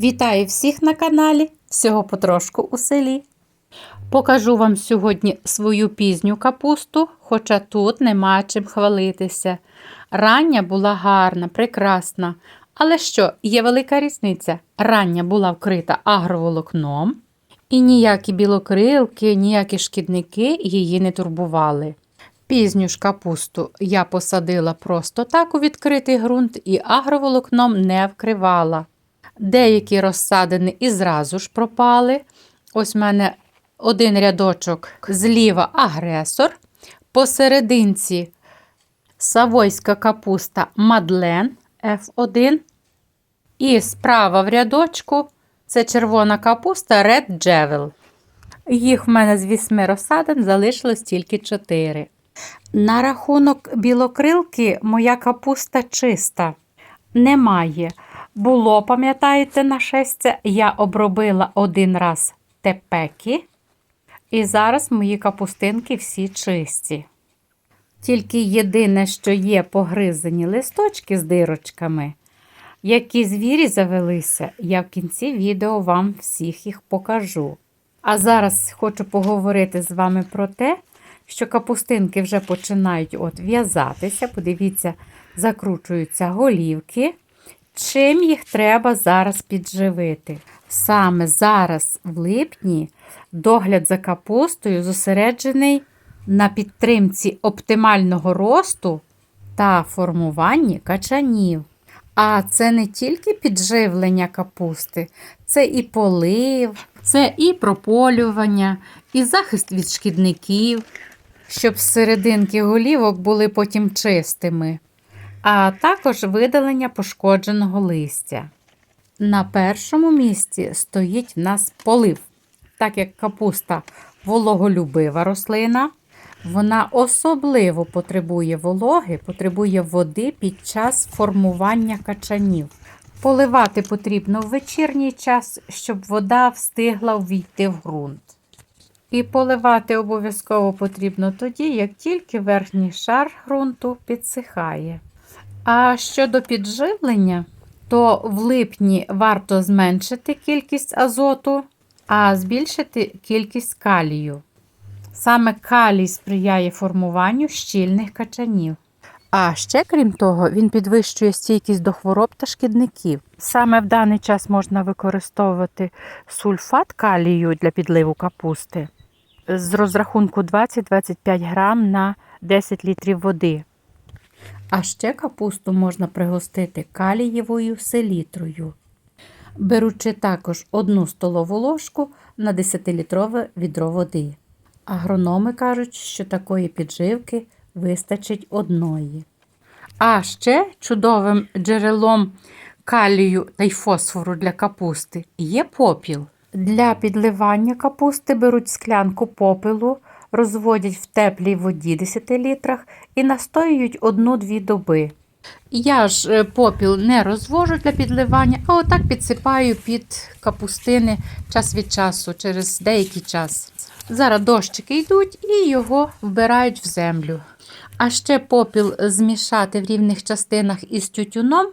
Вітаю всіх на каналі, всього потрошку у селі. Покажу вам сьогодні свою пізню капусту, хоча тут нема чим хвалитися. Рання була гарна, прекрасна. Але що, є велика різниця. Рання була вкрита агроволокном, і ніякі білокрилки, ніякі шкідники її не турбували. Пізню ж капусту я посадила просто так у відкритий ґрунт і агроволокном не вкривала. Деякі розсадини і зразу ж пропали. Ось в мене один рядочок зліва агресор. Посерединці савойська капуста Мадлен F1. І справа в рядочку це червона капуста Red Jewel. Їх в мене з вісьми розсадин залишилось тільки чотири. На рахунок білокрилки моя капуста чиста. Немає. Було, пам'ятаєте, нашестя, я обробила один раз тепеки, і зараз мої капустинки всі чисті. Тільки єдине, що є погризані листочки з дирочками, які звірі завелися, я в кінці відео вам всіх їх покажу. А зараз хочу поговорити з вами про те, що капустинки вже починають от в'язатися. Подивіться, закручуються голівки. Чим їх треба зараз підживити? Саме зараз, в липні, догляд за капустою зосереджений на підтримці оптимального росту та формуванні качанів. А це не тільки підживлення капусти, це і полив, це і прополювання, і захист від шкідників, щоб серединки голівок були потім чистими а також видалення пошкодженого листя. На першому місці стоїть в нас полив. Так як капуста вологолюбива рослина, вона особливо потребує вологи, потребує води під час формування качанів. Поливати потрібно в вечірній час, щоб вода встигла ввійти в ґрунт. І поливати обов'язково потрібно тоді, як тільки верхній шар ґрунту підсихає. А щодо підживлення, то в липні варто зменшити кількість азоту, а збільшити кількість калію. Саме калій сприяє формуванню щільних качанів. А ще, крім того, він підвищує стійкість до хвороб та шкідників. Саме в даний час можна використовувати сульфат калію для підливу капусти з розрахунку 20-25 грам на 10 літрів води. А ще капусту можна пригостити калієвою селітрою, беручи також одну столову ложку на 10-літрове відро води. Агрономи кажуть, що такої підживки вистачить одної. А ще чудовим джерелом калію та й фосфору для капусти є попіл. Для підливання капусти беруть склянку попелу розводять в теплій воді 10 літрах і настоюють 1-2 доби. Я ж е, попіл не розвожу для підливання, а отак підсипаю під капустини час від часу, через деякий час. Зараз дощики йдуть і його вбирають в землю. А ще попіл змішати в рівних частинах із тютюном.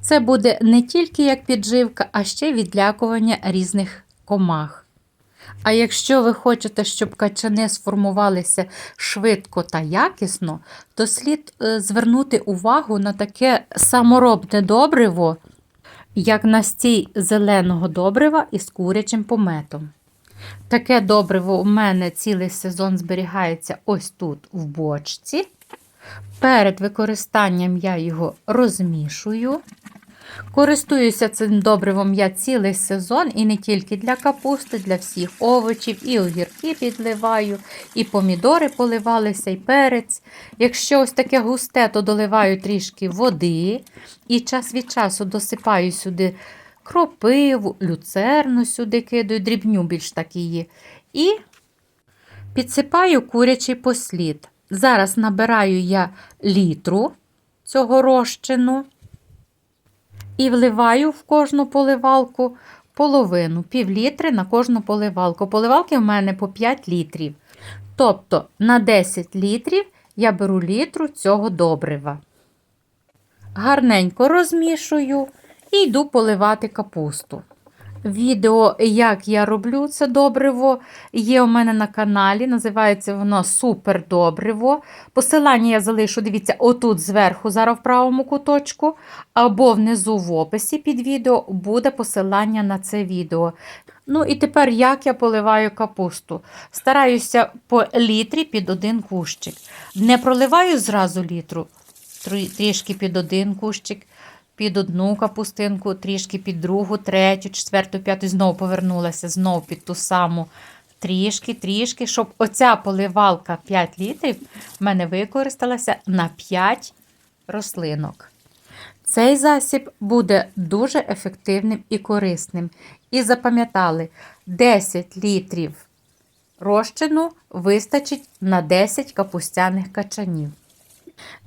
Це буде не тільки як підживка, а ще відлякування різних комах. А якщо ви хочете, щоб качани сформувалися швидко та якісно, то слід е, звернути увагу на таке саморобне добриво, як настій зеленого добрива із курячим пометом. Таке добриво у мене цілий сезон зберігається ось тут в бочці. Перед використанням я його розмішую. Користуюся цим добривом я цілий сезон і не тільки для капусти, для всіх овочів, і огірки підливаю, і помідори поливалися, і перець. Якщо ось таке густе, то доливаю трішки води і час від часу досипаю сюди кропиву, люцерну сюди кидаю, дрібню більш так. І підсипаю курячий послід. Зараз набираю я літру цього розчину. І вливаю в кожну поливалку половину, пів літри на кожну поливалку. Поливалки в мене по 5 літрів. Тобто на 10 літрів я беру літру цього добрива. Гарненько розмішую і йду поливати капусту. Відео, як я роблю це добриво, є у мене на каналі. Називається воно Супер Добриво. Посилання я залишу, дивіться, отут зверху, зараз в правому куточку, або внизу в описі під відео буде посилання на це відео. Ну і тепер як я поливаю капусту. Стараюся по літрі під один кущик. Не проливаю зразу літру, трішки під один кущик під одну капустинку, трішки під другу, третю, четверту, п'яту, знову повернулася, знову під ту саму. Трішки, трішки, щоб оця поливалка 5 літрів в мене використалася на 5 рослинок. Цей засіб буде дуже ефективним і корисним. І запам'ятали, 10 літрів розчину вистачить на 10 капустяних качанів.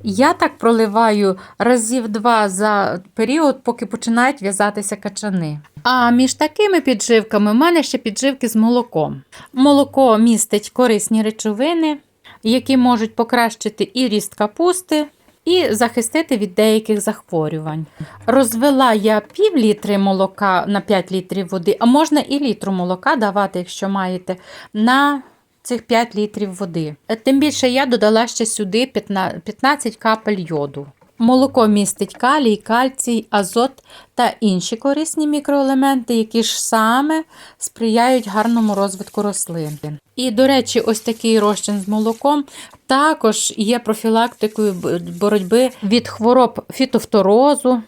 Я так проливаю разів два за період, поки починають в'язатися качани. А між такими підживками в мене ще підживки з молоком. Молоко містить корисні речовини, які можуть покращити і ріст капусти, і захистити від деяких захворювань. Розвела я пів літри молока на 5 літрів води, а можна і літру молока давати, якщо маєте, на цих 5 літрів води. Е, Тим більше я додала ще сюди 15 15 капель йоду. Молоко містить калій, кальцій, азот та інші корисні мікроелементи, які ж саме сприяють гарному розвитку рослин. І, до речі, ось такий розчин з молоком також є профілактикою боротьби від хвороб фітофторозу,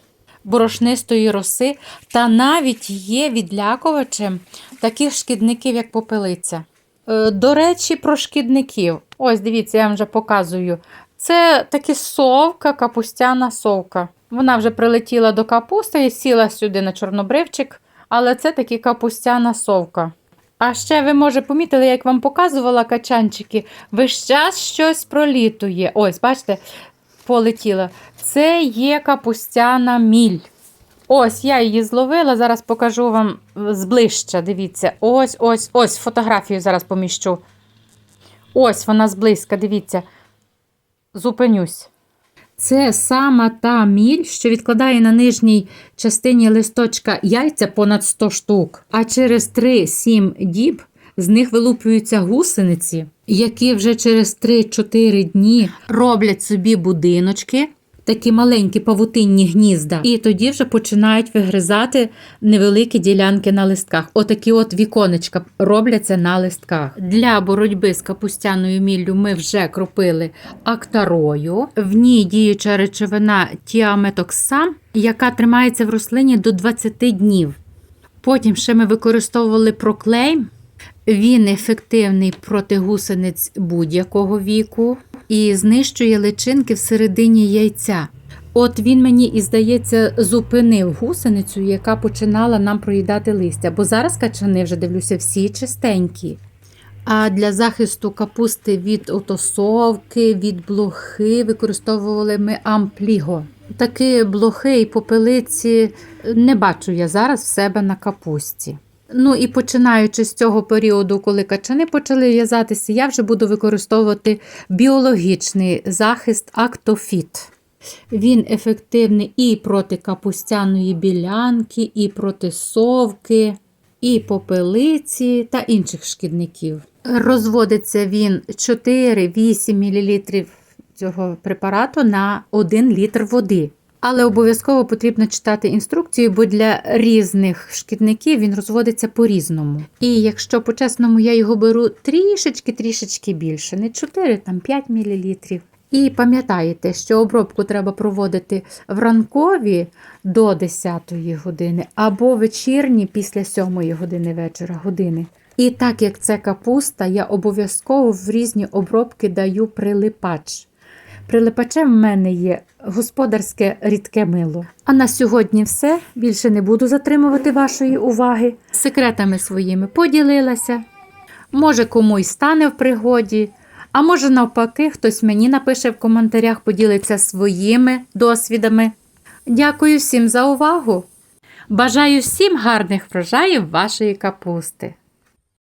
борошнистої роси, та навіть є відлякувачем таких шкідників, як попелиця. Е, До речі, про шкідників. Ось, дивіться, я вам вже показую. Це таки совка, капустяна совка. Вона вже прилетіла до капусти і сіла сюди на чорнобривчик, але це таки капустяна совка. А ще ви, може, помітили, як вам показувала качанчики, весь час щось пролітує. Ось, бачите, полетіла. Це є капустяна міль. Ось я її зловила, зараз покажу вам зближче. Дивіться, ось, ось, ось фотографію зараз поміщу. Ось вона зблизька, дивіться. Зупинюсь. Це сама та міль, що відкладає на нижній частині листочка яйця понад 100 штук. А через 3-7 діб з них вилуплюються гусениці, які вже через 3-4 дні роблять собі будиночки. Такі маленькі павутинні гнізда, і тоді вже починають вигризати невеликі ділянки на листках. Отакі от віконечка робляться на листках. Для боротьби з капустяною міллю ми вже кропили актарою. В ній діюча речовина тіаметоксам, яка тримається в рослині до 20 днів. Потім ще ми використовували проклейм. Він ефективний проти гусениць будь-якого віку і знищує личинки всередині яйця. От він мені і здається зупинив гусеницю, яка починала нам проїдати листя. Бо зараз качани вже дивлюся всі чистенькі. А для захисту капусти від отосовки, від блохи використовували ми ампліго. Такі блохи і попелиці не бачу я зараз в себе на капусті. Ну і починаючи з цього періоду, коли качани почали в'язатися, я вже буду використовувати біологічний захист Актофіт. Він ефективний і проти капустяної білянки, і проти совки, і попелиці та інших шкідників. Розводиться він 4-8 мл цього препарату на 1 літр води. Але обов'язково потрібно читати інструкцію, бо для різних шкідників він розводиться по-різному. І якщо по-чесному я його беру трішечки-трішечки більше, не 4, там 5 мл. І пам'ятаєте, що обробку треба проводити вранкові до 10 години або вечірні після 7 години вечора години. І так як це капуста, я обов'язково в різні обробки даю прилипач. Прилипачем в мене є господарське рідке мило. А на сьогодні все. Більше не буду затримувати вашої уваги. Секретами своїми поділилася. Може, кому й стане в пригоді, а може, навпаки, хтось мені напише в коментарях, поділиться своїми досвідами. Дякую всім за увагу! Бажаю всім гарних врожаїв вашої капусти!